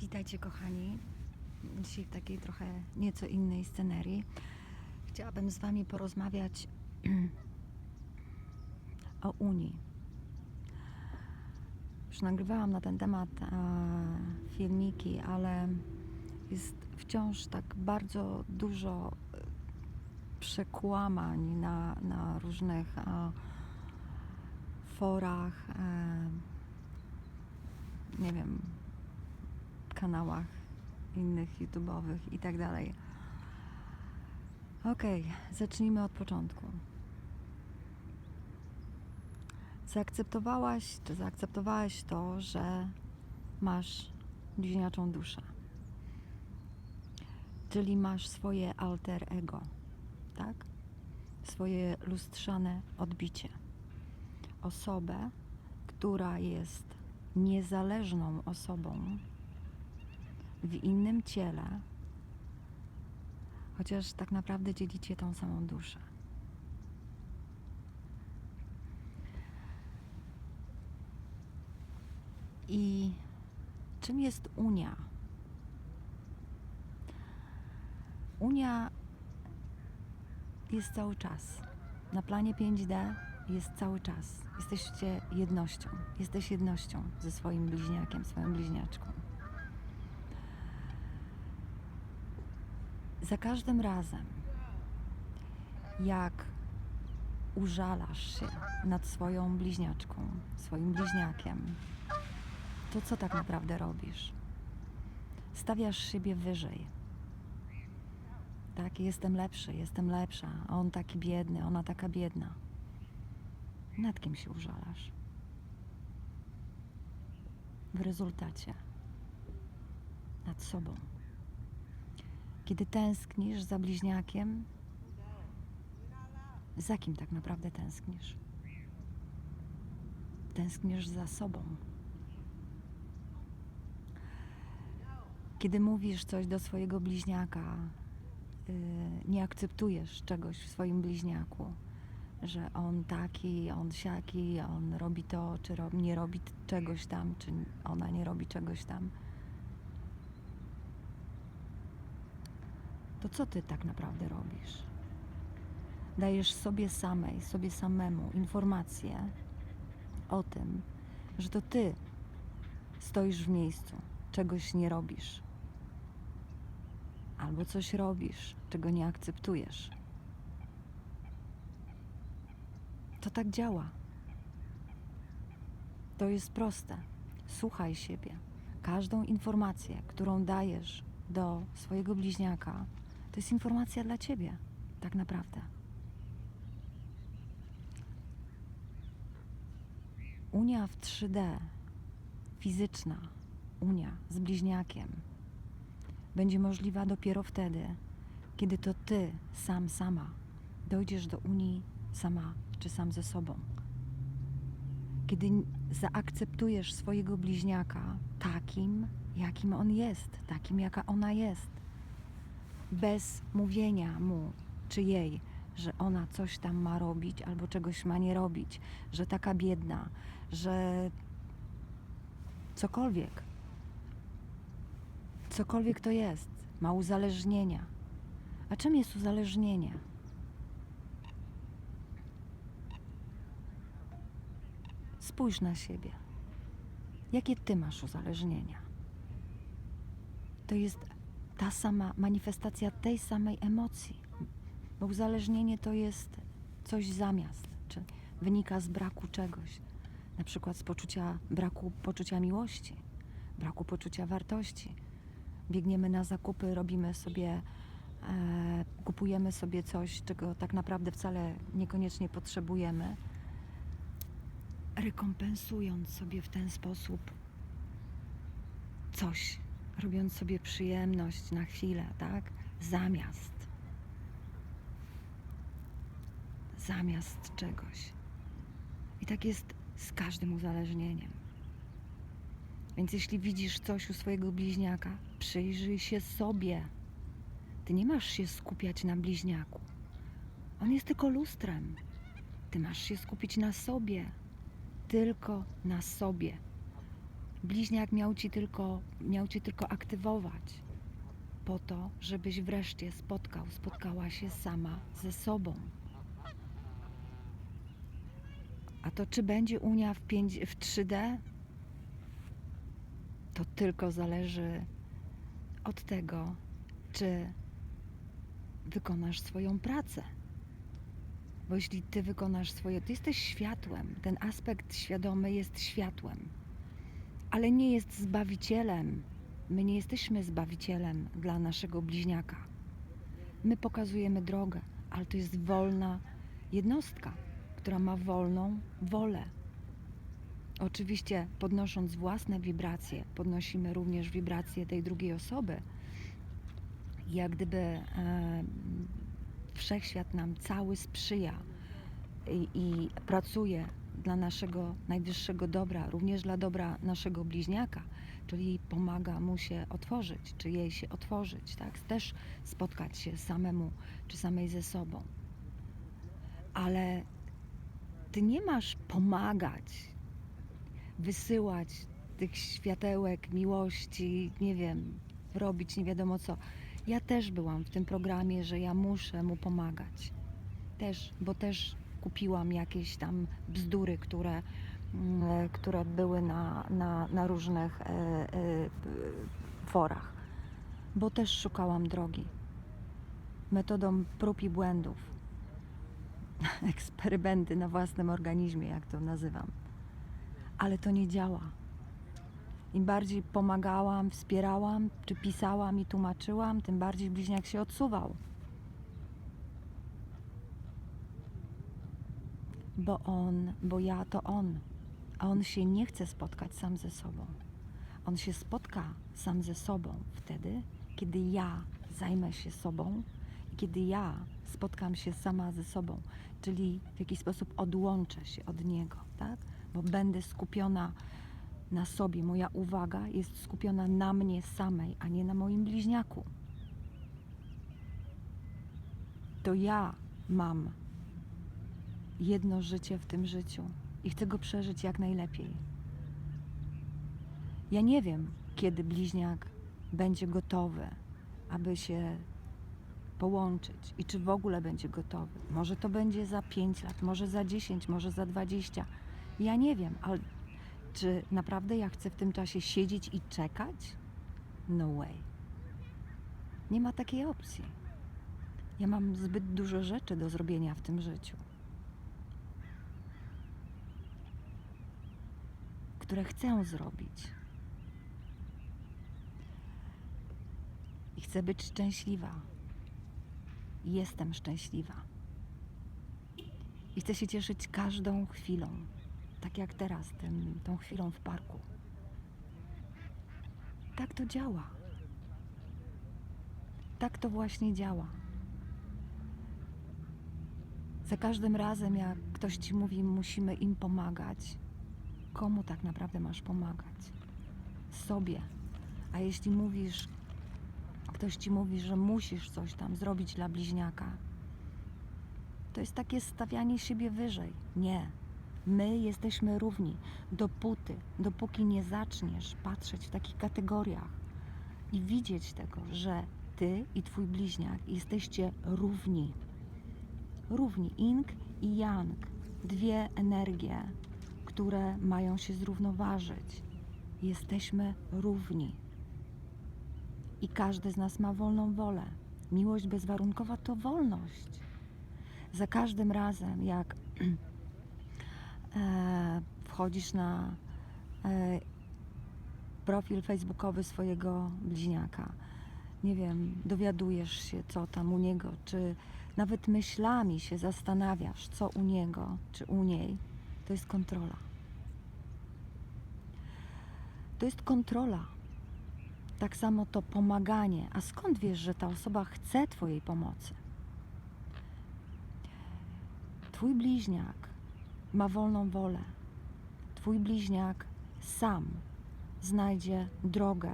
Witajcie kochani. Dzisiaj w takiej trochę nieco innej scenerii. Chciałabym z Wami porozmawiać o Unii. Już nagrywałam na ten temat e, filmiki, ale jest wciąż tak bardzo dużo e, przekłamań na, na różnych e, forach, nie wiem, kanałach innych YouTube'owych i tak dalej. Okej, zacznijmy od początku. Zaakceptowałaś, czy zaakceptowałeś to, że masz bliźniaczą duszę. Czyli masz swoje alter ego, tak? Swoje lustrzane odbicie. Osobę, która jest niezależną osobą w innym ciele, chociaż tak naprawdę dzielicie tą samą duszę. I czym jest Unia? Unia jest cały czas. Na planie 5D jest cały czas. Jesteście jednością. Jesteś jednością ze swoim bliźniakiem, swoją bliźniaczką. Za każdym razem, jak użalasz się nad swoją bliźniaczką, swoim bliźniakiem, to co tak naprawdę robisz? Stawiasz siebie wyżej. Tak, jestem lepszy, jestem lepsza, a on taki biedny, ona taka biedna. Nad kim się użalasz? W rezultacie nad sobą. Kiedy tęsknisz za bliźniakiem, za kim tak naprawdę tęsknisz? Tęsknisz za sobą. Kiedy mówisz coś do swojego bliźniaka, yy, nie akceptujesz czegoś w swoim bliźniaku, że on taki, on siaki, on robi to, czy nie robi czegoś tam, czy ona nie robi czegoś tam. To co ty tak naprawdę robisz? Dajesz sobie samej, sobie samemu informację o tym, że to ty stoisz w miejscu, czegoś nie robisz. Albo coś robisz, czego nie akceptujesz. To tak działa. To jest proste. Słuchaj siebie. Każdą informację, którą dajesz do swojego bliźniaka, to jest informacja dla ciebie, tak naprawdę. Unia w 3D, fizyczna unia z bliźniakiem, będzie możliwa dopiero wtedy, kiedy to ty, sam, sama, dojdziesz do Unii sama czy sam ze sobą. Kiedy zaakceptujesz swojego bliźniaka takim, jakim on jest, takim, jaka ona jest, bez mówienia mu czy jej, że ona coś tam ma robić albo czegoś ma nie robić, że taka biedna, że cokolwiek. Cokolwiek to jest, ma uzależnienia. A czym jest uzależnienie? Spójrz na siebie. Jakie ty masz uzależnienia? To jest ta sama manifestacja tej samej emocji. Bo uzależnienie to jest coś zamiast, czy wynika z braku czegoś. Na przykład z poczucia braku poczucia miłości, braku poczucia wartości. Biegniemy na zakupy, robimy sobie, e, kupujemy sobie coś, czego tak naprawdę wcale niekoniecznie potrzebujemy rekompensując sobie w ten sposób coś, robiąc sobie przyjemność na chwilę, tak? Zamiast. Zamiast czegoś. I tak jest z każdym uzależnieniem. Więc jeśli widzisz coś u swojego bliźniaka, przyjrzyj się sobie. Ty nie masz się skupiać na bliźniaku. On jest tylko lustrem. Ty masz się skupić na sobie tylko na sobie. Bliźniak miał ci tylko, miał cię tylko aktywować po to, żebyś wreszcie spotkał, spotkała się sama ze sobą. A to czy będzie Unia w, 5, w 3D? To tylko zależy od tego, czy wykonasz swoją pracę. Bo jeśli ty wykonasz swoje, ty jesteś światłem. Ten aspekt świadomy jest światłem, ale nie jest zbawicielem. My nie jesteśmy zbawicielem dla naszego bliźniaka. My pokazujemy drogę, ale to jest wolna jednostka, która ma wolną wolę. Oczywiście, podnosząc własne wibracje, podnosimy również wibracje tej drugiej osoby. Jak gdyby e, wszechświat nam cały sprzyja i, i pracuje dla naszego najwyższego dobra, również dla dobra naszego bliźniaka, czyli pomaga mu się otworzyć, czy jej się otworzyć, tak? Też spotkać się samemu, czy samej ze sobą. Ale ty nie masz pomagać, wysyłać tych światełek, miłości, nie wiem, robić nie wiadomo co. Ja też byłam w tym programie, że ja muszę mu pomagać. Też, bo też kupiłam jakieś tam bzdury, które, mm, e, które były na, na, na różnych e, e, forach. Bo też szukałam drogi. Metodą prób i błędów. Eksperymenty na własnym organizmie, jak to nazywam. Ale to nie działa. Im bardziej pomagałam, wspierałam, czy pisałam i tłumaczyłam, tym bardziej bliźniak się odsuwał. Bo on, bo ja to on, a on się nie chce spotkać sam ze sobą. On się spotka sam ze sobą wtedy, kiedy ja zajmę się sobą i kiedy ja spotkam się sama ze sobą, czyli w jakiś sposób odłączę się od niego, tak? Bo będę skupiona na sobie. Moja uwaga jest skupiona na mnie samej, a nie na moim bliźniaku. To ja mam jedno życie w tym życiu i chcę go przeżyć jak najlepiej. Ja nie wiem, kiedy bliźniak będzie gotowy, aby się połączyć i czy w ogóle będzie gotowy. Może to będzie za 5 lat, może za 10, może za 20. Ja nie wiem, ale czy naprawdę ja chcę w tym czasie siedzieć i czekać? No way. Nie ma takiej opcji. Ja mam zbyt dużo rzeczy do zrobienia w tym życiu, które chcę zrobić. I chcę być szczęśliwa. Jestem szczęśliwa. I chcę się cieszyć każdą chwilą tak jak teraz, tym, tą chwilą w parku. Tak to działa. Tak to właśnie działa. Za każdym razem, jak ktoś ci mówi, musimy im pomagać, komu tak naprawdę masz pomagać? Sobie. A jeśli mówisz, ktoś ci mówi, że musisz coś tam zrobić dla bliźniaka, to jest takie stawianie siebie wyżej. Nie, My jesteśmy równi, dopóty, dopóki nie zaczniesz patrzeć w takich kategoriach i widzieć tego, że ty i twój bliźniak jesteście równi. Równi, ing i yang, dwie energie, które mają się zrównoważyć. Jesteśmy równi. I każdy z nas ma wolną wolę. Miłość bezwarunkowa to wolność. Za każdym razem, jak e, wchodzisz na e, profil facebookowy swojego bliźniaka, nie wiem, dowiadujesz się, co tam u niego, czy nawet myślami się zastanawiasz, co u niego, czy u niej, to jest kontrola. To jest kontrola. Tak samo to pomaganie. A skąd wiesz, że ta osoba chce Twojej pomocy? Twój bliźniak ma wolną wolę. Twój bliźniak sam znajdzie drogę,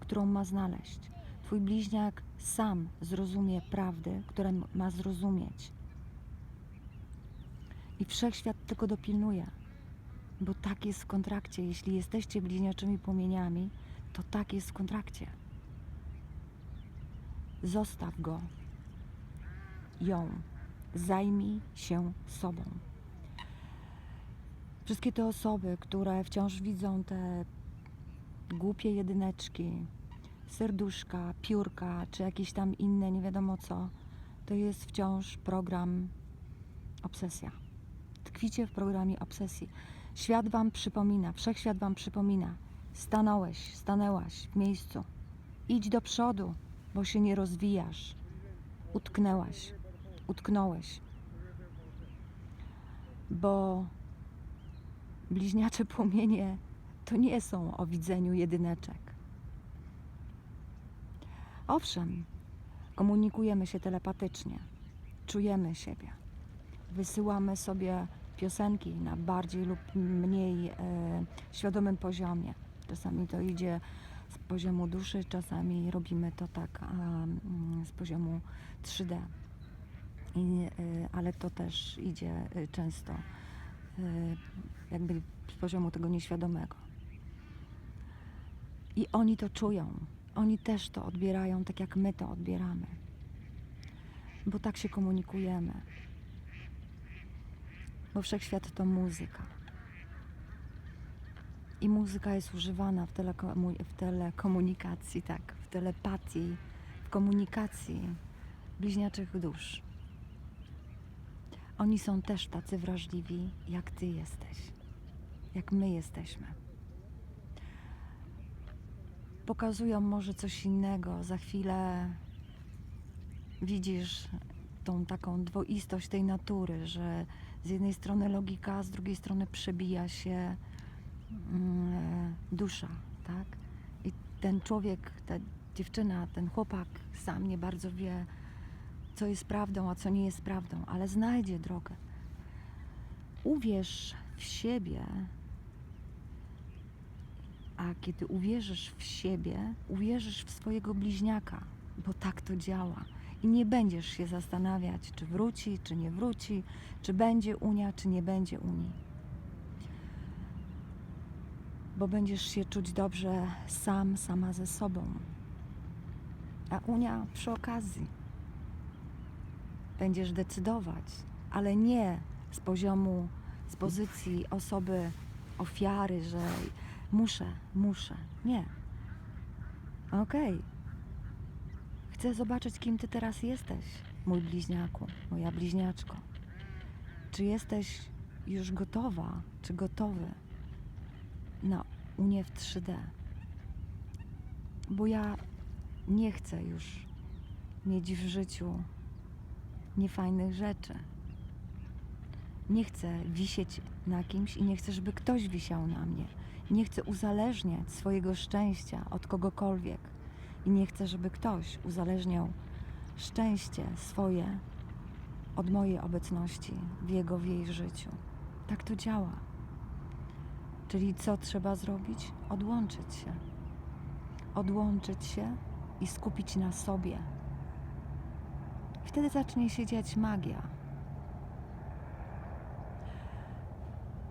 którą ma znaleźć. Twój bliźniak sam zrozumie prawdy, które ma zrozumieć. I wszechświat tylko dopilnuje. Bo tak jest w kontrakcie. Jeśli jesteście bliźniaczymi płomieniami, to tak jest w kontrakcie. Zostaw go, ją, zajmij się sobą. Wszystkie te osoby, które wciąż widzą te głupie jedyneczki, serduszka, piórka, czy jakieś tam inne, nie wiadomo co, to jest wciąż program obsesja. Tkwicie w programie obsesji. Świat wam przypomina, wszechświat wam przypomina. Stanąłeś, stanęłaś w miejscu. Idź do przodu, bo się nie rozwijasz. Utknęłaś, utknąłeś. Bo bliźniacze płomienie to nie są o widzeniu jedyneczek. Owszem, komunikujemy się telepatycznie, czujemy siebie, wysyłamy sobie piosenki na bardziej lub mniej e, świadomym poziomie. Czasami to idzie z poziomu duszy, czasami robimy to tak mm, z poziomu 3D. I, e, ale to też idzie e, często jakby z poziomu tego nieświadomego. I oni to czują. Oni też to odbierają tak, jak my to odbieramy. Bo tak się komunikujemy. Bo wszechświat to muzyka. I muzyka jest używana w, telekomu- w telekomunikacji, tak, w telepatii, w komunikacji bliźniaczych dusz. Oni są też tacy wrażliwi, jak ty jesteś, jak my jesteśmy pokazują może coś innego. Za chwilę widzisz tą taką dwoistość tej natury, że z jednej strony logika, z drugiej strony przebija się mm, dusza, tak? I ten człowiek, ta dziewczyna, ten chłopak sam nie bardzo wie, co jest prawdą, a co nie jest prawdą, ale znajdzie drogę. Uwierz w siebie, a kiedy uwierzysz w siebie, uwierzysz w swojego bliźniaka, bo tak to działa. I nie będziesz się zastanawiać, czy wróci, czy nie wróci, czy będzie Unia, czy nie będzie Unii. Bo będziesz się czuć dobrze sam, sama ze sobą. A Unia przy okazji. Będziesz decydować, ale nie z poziomu, z pozycji osoby ofiary, że muszę, muszę. Nie. Okej. Chcę zobaczyć, kim ty teraz jesteś, mój bliźniaku, moja bliźniaczko. Czy jesteś już gotowa, czy gotowy na Unię w 3D? Bo ja nie chcę już mieć w życiu niefajnych rzeczy. Nie chcę wisieć na kimś i nie chcę, żeby ktoś wisiał na mnie. Nie chcę uzależniać swojego szczęścia od kogokolwiek i nie chcę, żeby ktoś uzależniał szczęście swoje od mojej obecności w jego, w jej życiu. Tak to działa. Czyli co trzeba zrobić? Odłączyć się. Odłączyć się i skupić na sobie. Wtedy zacznie się dziać magia.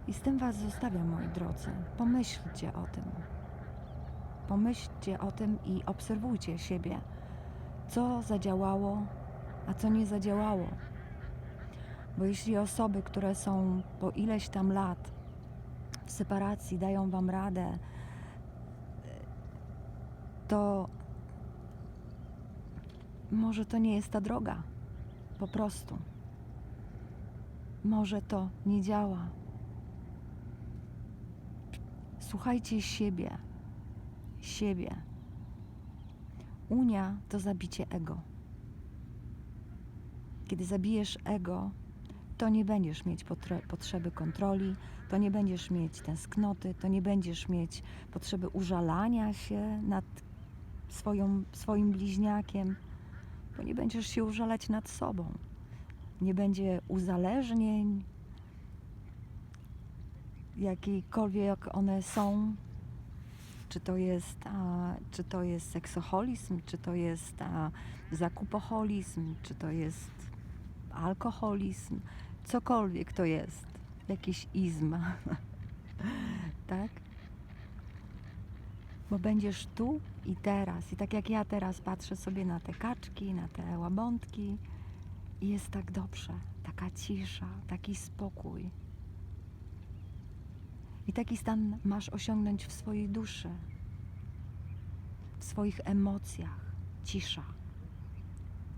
I z tym Was zostawiam, moi drodzy. Pomyślcie o tym. Pomyślcie o tym i obserwujcie siebie. Co zadziałało, a co nie zadziałało. Bo jeśli osoby, które są po ileś tam lat w separacji, dają Wam radę, to może to nie jest ta droga. Po prostu. Może to nie działa. Słuchajcie siebie. Siebie. Unia to zabicie ego. Kiedy zabijesz ego, to nie będziesz mieć potrzeby kontroli, to nie będziesz mieć tęsknoty, to nie będziesz mieć potrzeby użalania się nad swoją, swoim bliźniakiem, bo nie będziesz się użalać nad sobą. Nie będzie uzależnień, jakiekolwiek one są, czy to jest, a, czy to jest seksoholizm, czy to jest a, zakupoholizm, czy to jest alkoholizm, cokolwiek to jest, jakiś izm. tak? Bo będziesz tu i teraz. I tak jak ja teraz patrzę sobie na te kaczki, na te łabątki i jest tak dobrze. Taka cisza, taki spokój. I taki stan masz osiągnąć w swojej duszy, w swoich emocjach. Cisza.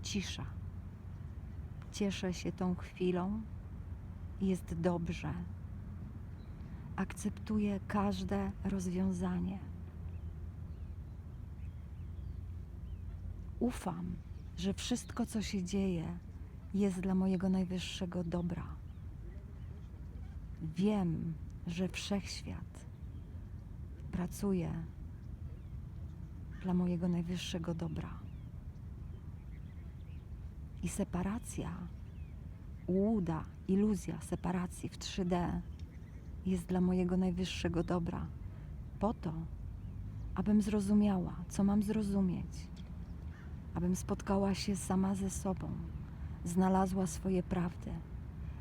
Cisza. Cieszę się tą chwilą. Jest dobrze. Akceptuję każde rozwiązanie. Ufam, że wszystko, co się dzieje, jest dla mojego najwyższego dobra. Wiem, że wszechświat pracuje dla mojego najwyższego dobra. I separacja, łuda, iluzja separacji w 3D jest dla mojego najwyższego dobra. Po to, abym zrozumiała, co mam zrozumieć, abym spotkała się sama ze sobą, znalazła swoje prawdy,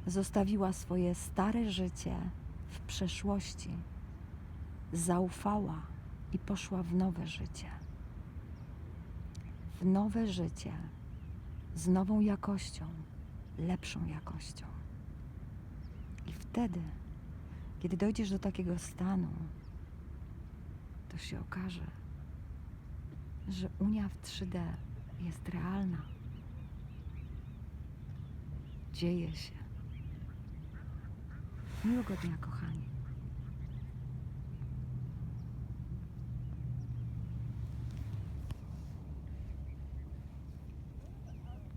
zostawiła swoje stare życie w przeszłości, zaufała i poszła w nowe życie. W nowe życie z nową jakością, lepszą jakością. I wtedy, kiedy dojdziesz do takiego stanu, to się okaże, że Unia w 3D jest realna. Dzieje się. Miłego dnia, kochani.